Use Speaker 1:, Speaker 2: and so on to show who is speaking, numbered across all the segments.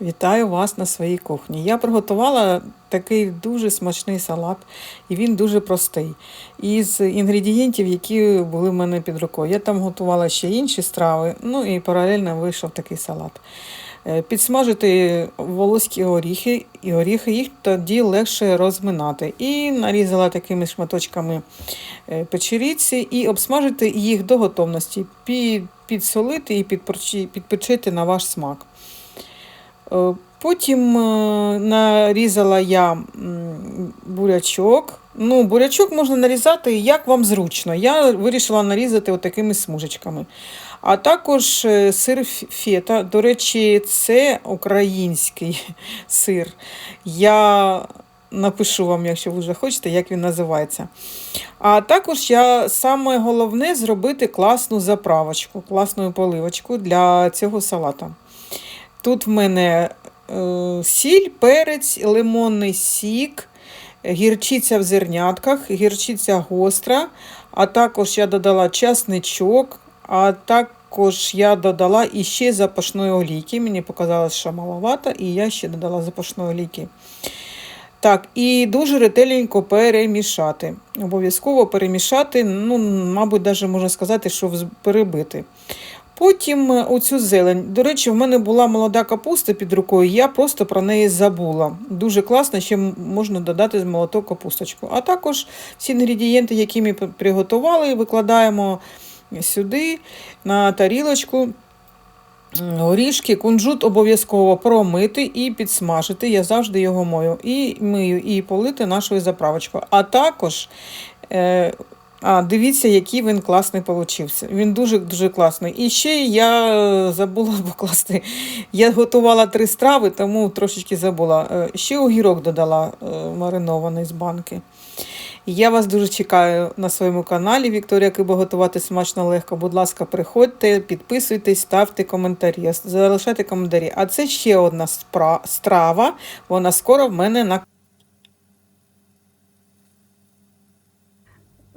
Speaker 1: Вітаю вас на своїй кухні. Я приготувала такий дуже смачний салат, і він дуже простий. Із інгредієнтів, які були в мене під рукою. Я там готувала ще інші страви, ну і паралельно вийшов такий салат. Е, Підсмажити волоські горіхи, і горіхи їх тоді легше розминати. І нарізала такими шматочками е, печеріці і обсмажити їх до готовності, підсолити і підпечити на ваш смак. Потім е, нарізала я бурячок. Ну, бурячок можна нарізати як вам зручно. Я вирішила нарізати отакими смужечками. А також е, сир фета. До речі, це український сир. Я напишу вам, якщо ви вже хочете, як він називається. А також я саме головне зробити класну заправочку, класну поливочку для цього салата. Тут в мене е, сіль, перець, лимонний сік, гірчиця в зернятках, гірчиця гостра, а також я додала часничок, а також я додала іще запашної олійки. Мені показалось, що маловато, і я ще додала запашної олійки. Так, і дуже ретельненько перемішати. Обов'язково перемішати, ну, мабуть, навіть можна сказати, що перебити. Потім е, оцю зелень. До речі, в мене була молода капуста під рукою, я просто про неї забула. Дуже класно, ще можна додати з молоток капусточку. А також всі інгредієнти, які ми приготували, викладаємо сюди на тарілочку. Горішки, кунжут обов'язково промити і підсмажити. Я завжди його мою. І мию, і полити нашою заправочкою. А також е, а, дивіться, який він класний получився. Він дуже-дуже класний. І ще я е, забула покласти. Я готувала три страви, тому трошечки забула. Е, Ще огірок додала е, маринований з банки. Я вас дуже чекаю на своєму каналі Вікторія Киба готувати смачно легко. Будь ласка, приходьте, підписуйтесь, ставте коментарі, залишайте коментарі. А це ще одна страва. Вона скоро в мене на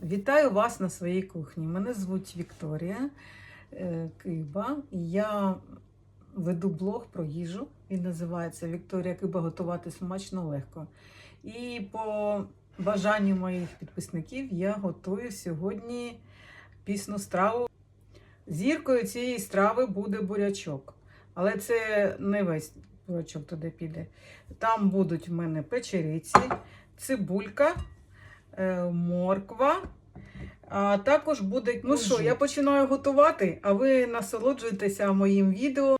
Speaker 1: Вітаю вас на своїй кухні. Мене звуть Вікторія е, Киба. Я веду блог про їжу. Він називається Вікторія Киба готувати смачно легко. І по бажанню моїх підписників я готую сьогодні пісну страву. Зіркою цієї страви буде бурячок. Але це не весь бурячок туди піде. Там будуть в мене печериці, цибулька, морква. А також буде. Ну що, я починаю готувати, а ви насолоджуєтеся моїм відео.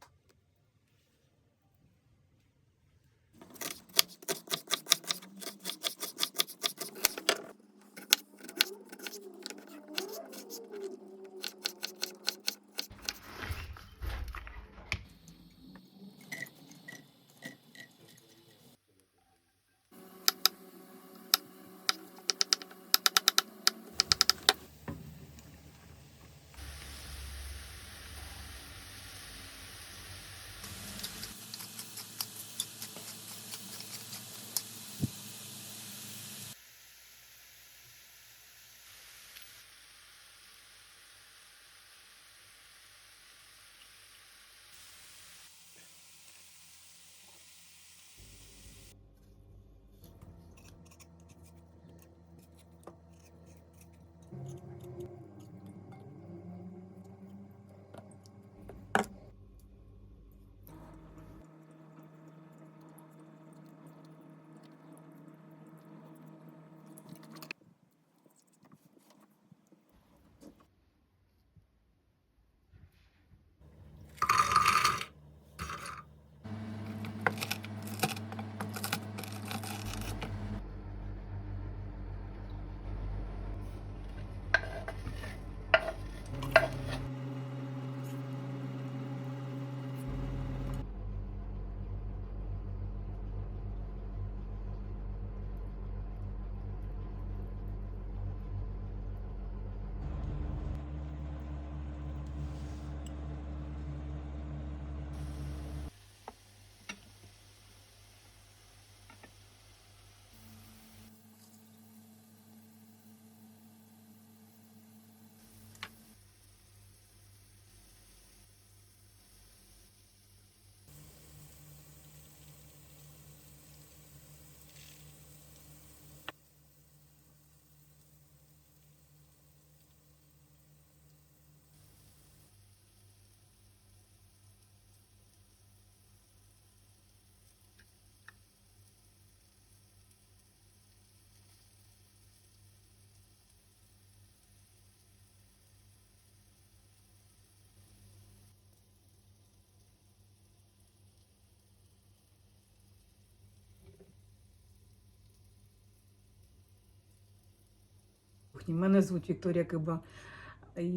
Speaker 1: Мене звуть Вікторія Киба.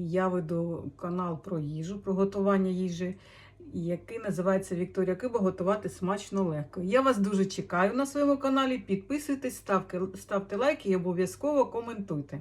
Speaker 1: Я веду канал про їжу, про готування їжі, який називається Вікторія Киба Готувати смачно легко. Я вас дуже чекаю на своєму каналі. Підписуйтесь, ставте, ставте лайки і обов'язково коментуйте.